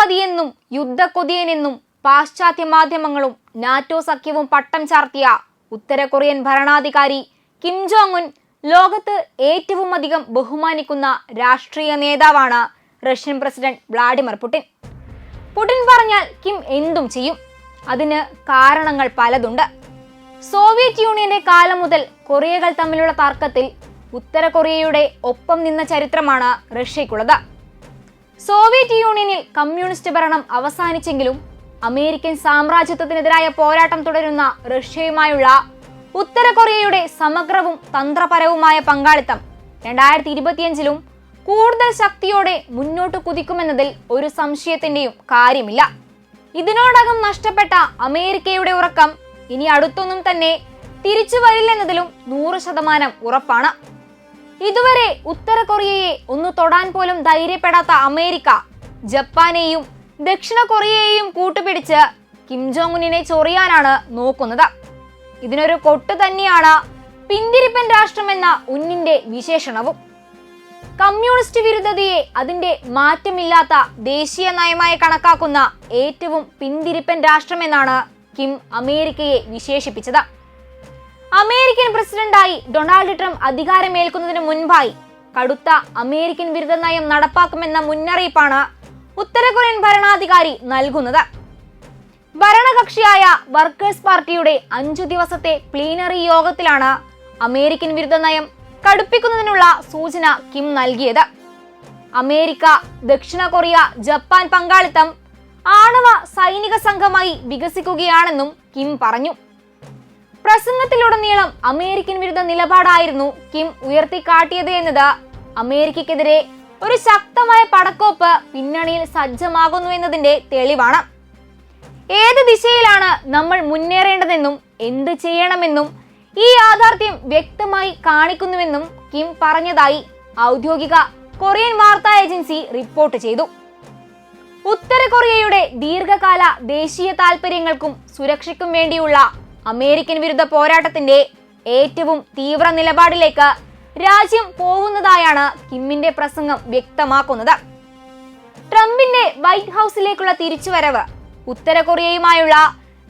യുദ്ധപതിയെന്നും യുദ്ധക്കൊതിയനെന്നും പാശ്ചാത്യ മാധ്യമങ്ങളും നാറ്റോ സഖ്യവും പട്ടം ചാർത്തിയ ഉത്തര കൊറിയൻ ഭരണാധികാരി കിം ജോങ് ഉൻ ലോകത്ത് ഏറ്റവും അധികം ബഹുമാനിക്കുന്ന രാഷ്ട്രീയ നേതാവാണ് Russian president Vladimir Putin. Putin പറഞ്ഞാൽ കിം എന്തും ചെയ്യും. അതിന് കാരണങ്ങൾ പലതുണ്ട്. സോവിയറ്റ് യൂണിയന്റെ കാലം മുതൽ കൊറിയകൾ തമ്മിലുള്ള തർക്കത്തിൽ ഉത്തര കൊറിയയുടെ ഒപ്പം നിന്ന ചരിത്രമാണ് റഷ്യയ്ക്കുള്ളത്. സോവിയറ്റ് യൂണിയനിൽ കമ്മ്യൂണിസ്റ്റ് ഭരണം അവസാനിച്ചെങ്കിലും അമേരിക്കൻ സാമ്രാജ്യത്വത്തിനെതിരായ പോരാട്ടം തുടരുന്ന റഷ്യയുമായുള്ള ഉത്തര കൊറിയയുടെ സമഗ്രവും തന്ത്രപരവുമായ പങ്കാളിത്തം രണ്ടായിരത്തി ഇരുപത്തിയഞ്ചിലും കൂടുതൽ ശക്തിയോടെ മുന്നോട്ട് കുതിക്കുമെന്നതിൽ ഒരു സംശയത്തിന്റെയും കാര്യമില്ല. ഇതിനോടകം നഷ്ടപ്പെട്ട അമേരിക്കയുടെ ഉറക്കം ഇനി അടുത്തൊന്നും തന്നെ തിരിച്ചു വരില്ലെന്നതിലും നൂറ് ശതമാനം ഉറപ്പാണ്. ഇതുവരെ ഉത്തര കൊറിയയെ ഒന്ന് തൊടാൻ പോലും ധൈര്യപ്പെടാത്ത അമേരിക്ക ജപ്പാനെയും ദക്ഷിണ കൊറിയയെയും കൂട്ടുപിടിച്ച് കിം ജോങ് ഉന്നിനെ ചൊറിയാനാണ് നോക്കുന്നത്. ഇതിനൊരു കൊട്ട് തന്നെയാണ് പിന്തിരിപ്പൻ രാഷ്ട്രമെന്ന ഉന്നിന്റെ വിശേഷണവും. കമ്മ്യൂണിസ്റ്റ് വിരുദ്ധതയെ അതിന്റെ മാറ്റമില്ലാത്ത ദേശീയ നയമായി കണക്കാക്കുന്ന ഏറ്റവും പിന്തിരിപ്പൻ രാഷ്ട്രമെന്നാണ് കിം അമേരിക്കയെ വിശേഷിപ്പിച്ചത്. അമേരിക്കൻ പ്രസിഡന്റായി ഡൊണാൾഡ് ട്രംപ് അധികാരമേൽക്കുന്നതിന് മുൻപായി കടുത്ത അമേരിക്കൻ വിരുദ്ധ നയം നടപ്പാക്കുമെന്ന മുന്നറിയിപ്പാണ് ഉത്തര കൊറിയൻ ഭരണാധികാരി നൽകുന്നത്. ഭരണകക്ഷിയായ വർക്കേഴ്സ് പാർട്ടിയുടെ അഞ്ചു ദിവസത്തെ പ്ലീനറി യോഗത്തിലാണ് അമേരിക്കൻ വിരുദ്ധ നയം കടുപ്പിക്കുന്നതിനുള്ള സൂചന കിം നൽകിയത്. അമേരിക്ക ദക്ഷിണ കൊറിയ ജപ്പാൻ പങ്കാളിത്തം ആണവ സൈനിക സംഘമായി വികസിക്കുകയാണെന്നും കിം പറഞ്ഞു. പ്രസംഗത്തിലുടനീളം അമേരിക്കൻ വിരുദ്ധ നിലപാടായിരുന്നു കിം ഉയർത്തിക്കാട്ടിയത് എന്നത്. അമേരിക്കക്കെതിരെ ഒരു ശക്തമായ പടക്കോപ്പ് പിന്നണിയിൽ സജ്ജമാകുന്നു എന്നതിന്റെ തെളിവാണ്. ഏത് ദിശയിലാണ് നമ്മൾ മുന്നേറേണ്ടതെന്നും എന്ത് ചെയ്യണമെന്നും ഈ യാഥാർത്ഥ്യം വ്യക്തമായി കാണിക്കുന്നുവെന്നും കിം പറഞ്ഞതായി ഔദ്യോഗിക കൊറിയൻ വാർത്താ ഏജൻസി റിപ്പോർട്ട് ചെയ്തു. ഉത്തര കൊറിയയുടെ ദീർഘകാല ദേശീയ താൽപര്യങ്ങൾക്കും സുരക്ഷയ്ക്കും വേണ്ടിയുള്ള അമേരിക്കൻ വിരുദ്ധ പോരാട്ടത്തിന്റെ ഏറ്റവും തീവ്ര നിലപാടിലേക്ക് രാജ്യം പോകുന്നതായാണ് കിമ്മിന്റെ പ്രസംഗം വ്യക്തമാക്കുന്നത്. ട്രംപിന്റെ വൈറ്റ് ഹൗസിലേക്കുള്ള തിരിച്ചുവരവ് ഉത്തര കൊറിയയുമായുള്ള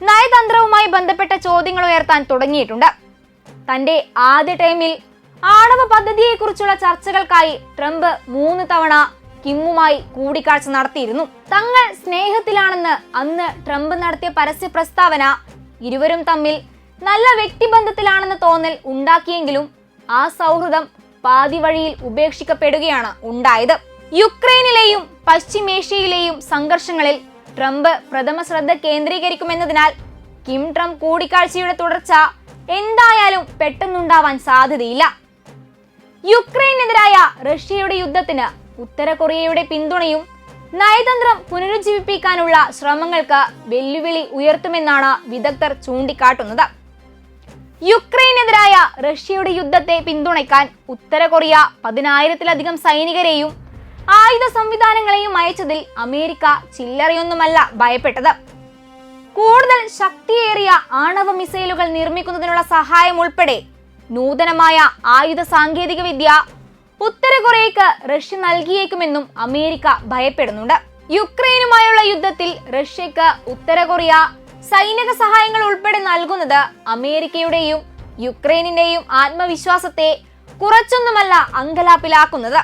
നയതന്ത്രവുമായി ബന്ധപ്പെട്ട ചോദ്യങ്ങൾ ഉയർത്താൻ തുടങ്ങിയിട്ടുണ്ട്. തന്റെ ആദ്യ ടൈമിൽ ആണവ പദ്ധതിയെക്കുറിച്ചുള്ള ചർച്ചകൾക്കായി ട്രംപ് മൂന്ന് തവണ കിമ്മുമായി കൂടിക്കാഴ്ച നടത്തിയിരുന്നു. തങ്ങൾ സ്നേഹത്തിലാണെന്ന് അന്ന് ട്രംപ് നടത്തിയ പരസ്യ പ്രസ്താവന ഇരുവരും തമ്മിൽ നല്ല വ്യക്തിബന്ധത്തിലാണെന്ന് തോന്നൽ ഉണ്ടാക്കിയെങ്കിലും ആ സൗഹൃദം പാതി വഴിയിൽ ഉപേക്ഷിക്കപ്പെടുകയാണ് ഉണ്ടായത്. യുക്രൈനിലെയും പശ്ചിമേഷ്യയിലെയും സംഘർഷങ്ങളിൽ ട്രംപ് പ്രഥമ ശ്രദ്ധ കേന്ദ്രീകരിക്കുമെന്നതിനാൽ കിം ട്രംപ് കൂടിക്കാഴ്ചയുടെ തുടർച്ച എന്തായാലും പെട്ടെന്നുണ്ടാവാൻ സാധ്യതയില്ല. യുക്രൈനെതിരായ റഷ്യയുടെ യുദ്ധത്തിന് ഉത്തര കൊറിയയുടെ പിന്തുണയും നയതന്ത്രം പുനരുജ്ജീവിപ്പിക്കാനുള്ള ശ്രമങ്ങൾക്ക് വെല്ലുവിളി ഉയർത്തുമെന്നാണ് വിദഗ്ധർ ചൂണ്ടിക്കാട്ടുന്നത്. യുക്രൈനെതിരായ റഷ്യയുടെ യുദ്ധത്തെ പിന്തുണയ്ക്കാൻ ഉത്തര കൊറിയ പതിനായിരത്തിലധികം സൈനികരെയും ആയുധ സംവിധാനങ്ങളെയും അയച്ചതിൽ അമേരിക്ക ചില്ലറയൊന്നുമല്ല ഭയപ്പെട്ടത്. കൂടുതൽ ശക്തിയേറിയ ആണവ മിസൈലുകൾ നിർമ്മിക്കുന്നതിനുള്ള സഹായം ഉൾപ്പെടെ നൂതനമായ ആയുധ സാങ്കേതിക വിദ്യ ഉത്തര കൊറിയക്ക് റഷ്യ നൽകിയേക്കുമെന്നും അമേരിക്ക ഭയപ്പെടുന്നുണ്ട്. യുക്രൈനുമായുള്ള യുദ്ധത്തിൽ റഷ്യക്ക് ഉത്തര കൊറിയ സൈനിക സഹായങ്ങൾ ഉൾപ്പെടെ നൽകുന്നത് അമേരിക്കയുടെയും യുക്രൈനിന്റെയും ആത്മവിശ്വാസത്തെ കുറച്ചൊന്നുമല്ല അങ്കലാപ്പിലാക്കുന്നത്.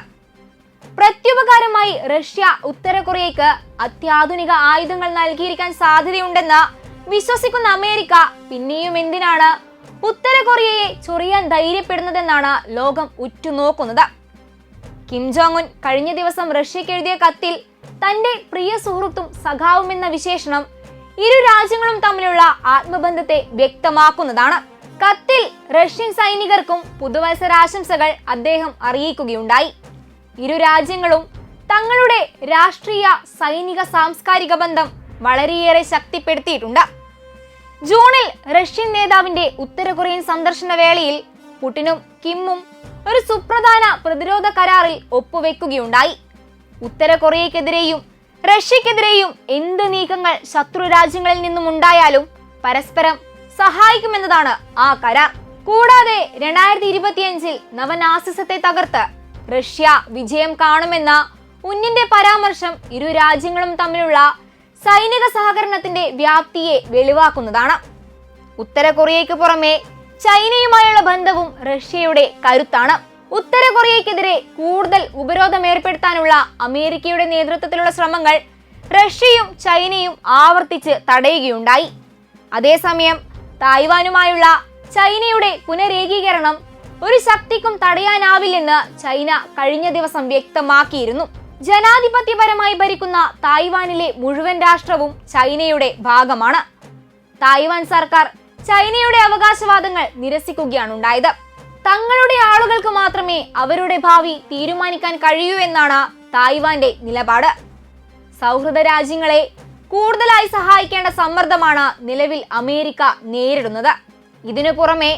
പ്രത്യുപകാരമായി റഷ്യ ഉത്തര കൊറിയക്ക് അത്യാധുനിക ആയുധങ്ങൾ നൽകിയിരിക്കാൻ സാധ്യതയുണ്ടെന്ന് വിശ്വസിക്കുന്ന അമേരിക്ക പിന്നെയും എന്തിനാണ് ഉത്തര കൊറിയയെ ചൊറിയാൻ ധൈര്യപ്പെടുന്നതെന്നാണ് ലോകം ഉറ്റുനോക്കുന്നത്. കിം ജോങ് ഉൻ കഴിഞ്ഞ ദിവസം റഷ്യയ്ക്ക് എഴുതിയ കത്തിൽ തന്റെ പ്രിയ സുഹൃത്തും സഖാവും എന്ന വിശേഷണം ഇരു രാജ്യങ്ങളും തമ്മിലുള്ള ആത്മബന്ധത്തെ വ്യക്തമാക്കുന്നതാണ്. കത്തിൽ റഷ്യൻ സൈനികർക്കും പുതുവത്സരാശംസകൾ അദ്ദേഹം അറിയിക്കുകയുണ്ടായി. ഇരു രാജ്യങ്ങളും തങ്ങളുടെ രാഷ്ട്രീയ സൈനിക സാംസ്കാരിക ബന്ധം വളരെയേറെ ശക്തിപ്പെടുത്തിയിട്ടുണ്ട്. ജൂണിൽ റഷ്യൻ നേതാവിന്റെ ഉത്തര കൊറിയൻ സന്ദർശന വേളയിൽ പുടിനും കിമ്മും ഒരു സുപ്രധാന പ്രതിരോധ കരാറിൽ ഒപ്പുവെക്കുകയുണ്ടായി. ഉത്തര കൊറിയക്കെതിരെയും റഷ്യക്കെതിരെയും എന്ത് നീക്കങ്ങൾ ശത്രു രാജ്യങ്ങളിൽ നിന്നും ഉണ്ടായാലും പരസ്പരം സഹായിക്കുമെന്നതാണ് ആ കരാർ. കൂടാതെ രണ്ടായിരത്തി ഇരുപത്തിയഞ്ചിൽ നവനാസിസത്തെ തകർത്ത് റഷ്യ വിജയം കാണുമെന്ന ഉന്നിന്റെ പരാമർശം ഇരു രാജ്യങ്ങളും തമ്മിലുള്ള സൈനിക സഹകരണത്തിന്റെ വ്യാപ്തിയെ വെളിവാക്കുന്നതാണ്. ഉത്തര കൊറിയയ്ക്ക് പുറമെ ചൈനയുമായുള്ള ബന്ധവും റഷ്യയുടെ കരുത്താണ്. ഉത്തര കൊറിയക്കെതിരെ കൂടുതൽ ഉപരോധം ഏർപ്പെടുത്താനുള്ള അമേരിക്കയുടെ നേതൃത്വത്തിലുള്ള ശ്രമങ്ങൾ റഷ്യയും ചൈനയും ആവർത്തിച്ച് തടയുകയുണ്ടായി. അതേസമയം തായ്വാനുമായുള്ള ചൈനയുടെ പുനരേകീകരണം ഒരു ശക്തിക്കും തടയാനാവില്ലെന്ന് ചൈന കഴിഞ്ഞ ദിവസം വ്യക്തമാക്കിയിരുന്നു. ജനാധിപത്യപരമായി ഭരിക്കുന്ന തായ്വാനിലെ മുഴുവൻ രാഷ്ട്രവും ചൈനയുടെ ഭാഗമാണ്. തായ്വാൻ സർക്കാർ ചൈനയുടെ അവകാശവാദങ്ങൾ നിരസിക്കുകയാണ് ഉണ്ടായത് തങ്ങളുടെ ആളുകൾക്ക് മാത്രമേ അവരുടെ ഭാവി തീരുമാനിക്കാൻ കഴിയൂ എന്നാണ് തായ്വാന്റെ നിലപാട്. സൗഹൃദ രാജ്യങ്ങളെ കൂടുതലായി സഹായിക്കേണ്ട സമ്മർദ്ദമാണ് നിലവിൽ അമേരിക്ക നേരിടുന്നത്. ഇതിനു പുറമെ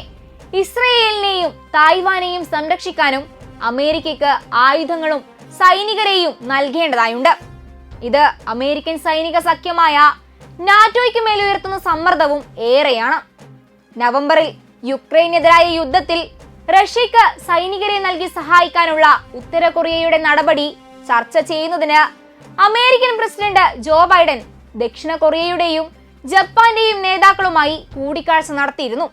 ഇസ്രയേലിനെയും തായ്വാനെയും സംരക്ഷിക്കാനും അമേരിക്കയ്ക്ക് ആയുധങ്ങളും സൈനികരെയും നൽകേണ്ടതായുണ്ട്. ഇത് അമേരിക്കൻ സൈനിക സഖ്യമായ നാറ്റോയ്ക്ക് മേലുയർത്തുന്ന സമ്മർദ്ദവും ഏറെയാണ്. നവംബറിൽ യുക്രൈനെതിരായ യുദ്ധത്തിൽ റഷ്യക്ക് സൈനികരെ നൽകി സഹായിക്കാനുള്ള ഉത്തര കൊറിയയുടെ നടപടി ചർച്ച ചെയ്യുന്നതിന് അമേരിക്കൻ പ്രസിഡന്റ് ജോ ബൈഡൻ ദക്ഷിണ കൊറിയയുടെയും ജപ്പാന്റെയും നേതാക്കളുമായി കൂടിക്കാഴ്ച നടത്തിയിരുന്നു.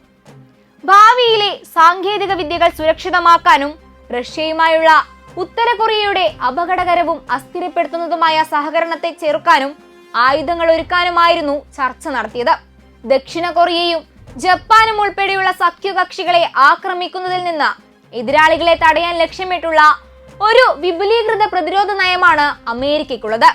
ഭാവിയിലെ സാങ്കേതിക വിദ്യകൾ സുരക്ഷിതമാക്കാനും റഷ്യയുമായുള്ള ഉത്തര കൊറിയയുടെ അപകടകരവും അസ്ഥിരപ്പെടുത്തുന്നതുമായ സഹകരണത്തെ ചെറുക്കാനും ആയുധങ്ങൾ ഒരുക്കാനുമായിരുന്നു ചർച്ച നടത്തിയത്. ദക്ഷിണ കൊറിയയും ജപ്പാനും ഉൾപ്പെടെയുള്ള സഖ്യകക്ഷികളെ ആക്രമിക്കുന്നതിൽ നിന്ന് എതിരാളികളെ തടയാൻ ലക്ഷ്യമിട്ടുള്ള ഒരു വിപുലീകൃത പ്രതിരോധ നയമാണ് അമേരിക്കയ്ക്കുള്ളത്.